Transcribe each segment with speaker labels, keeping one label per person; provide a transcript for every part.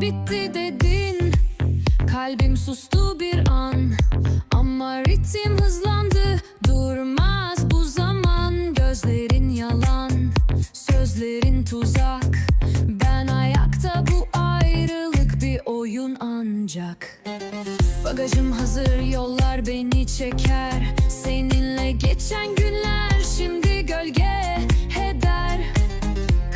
Speaker 1: Bitti dedin Kalbim sustu bir an. Ama ritim hızlandı Durmaz bu zaman. Gözlerin yalan Sözlerin tuzak ancak Bagajım hazır yollar beni çeker. Seninle geçen günler şimdi gölge heder.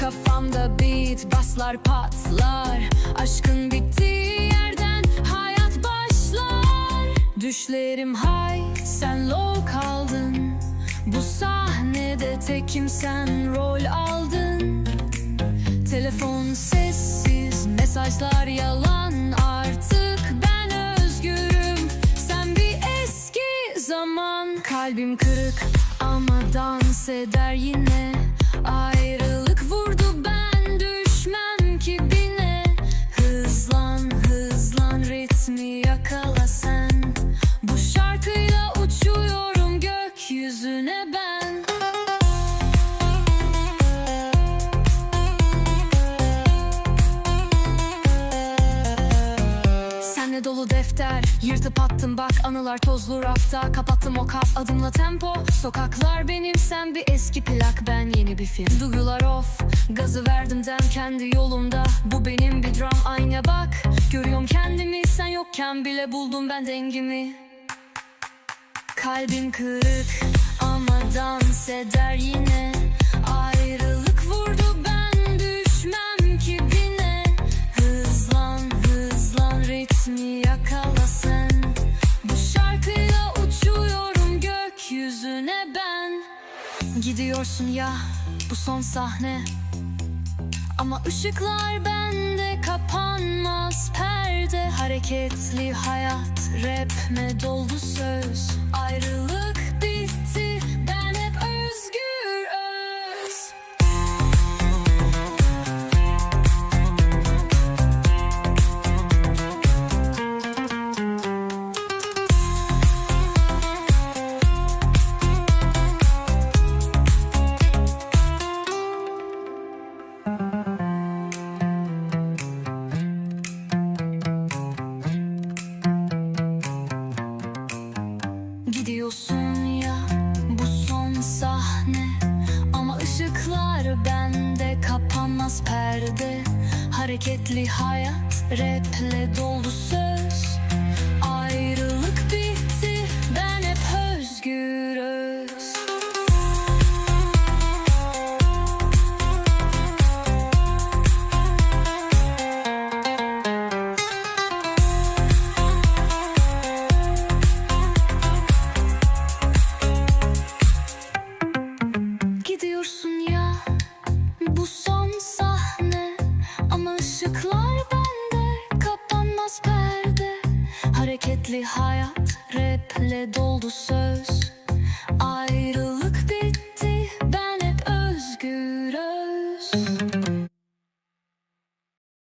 Speaker 1: Kafamda beat baslar patlar. Aşkın bittiği yerden hayat başlar. Düşlerim high sen low kaldın. Bu sahnede tekim sen rol aldın. Telefon sessiz mesajlar yalan Kalbim kırık ama dans eder yine. Ayrılık Senle dolu defter. Yırtıp attım bak anılar tozlu rafta. Kapattım o kap adımla tempo. Sokaklar benim sen bir eski plak. Ben yeni bir film. Duygular off Gazı verdim dem kendi yolumda. Bu benim bir dram ayna bak. Görüyorum kendimi sen yokken bile buldum ben dengimi. Kalbim kırık ama dans eder yine Gidiyorsun ya bu son sahne. Ama ışıklar bende kapanmaz perde. Hareketli hayat rapme doldu söz? Ayrılık Gidiyorsun ya bu son sahne. Ama ışıklar bende kapanmaz perde. Hareketli hayat raple doldu söz Hareketli hayat raple doldu söz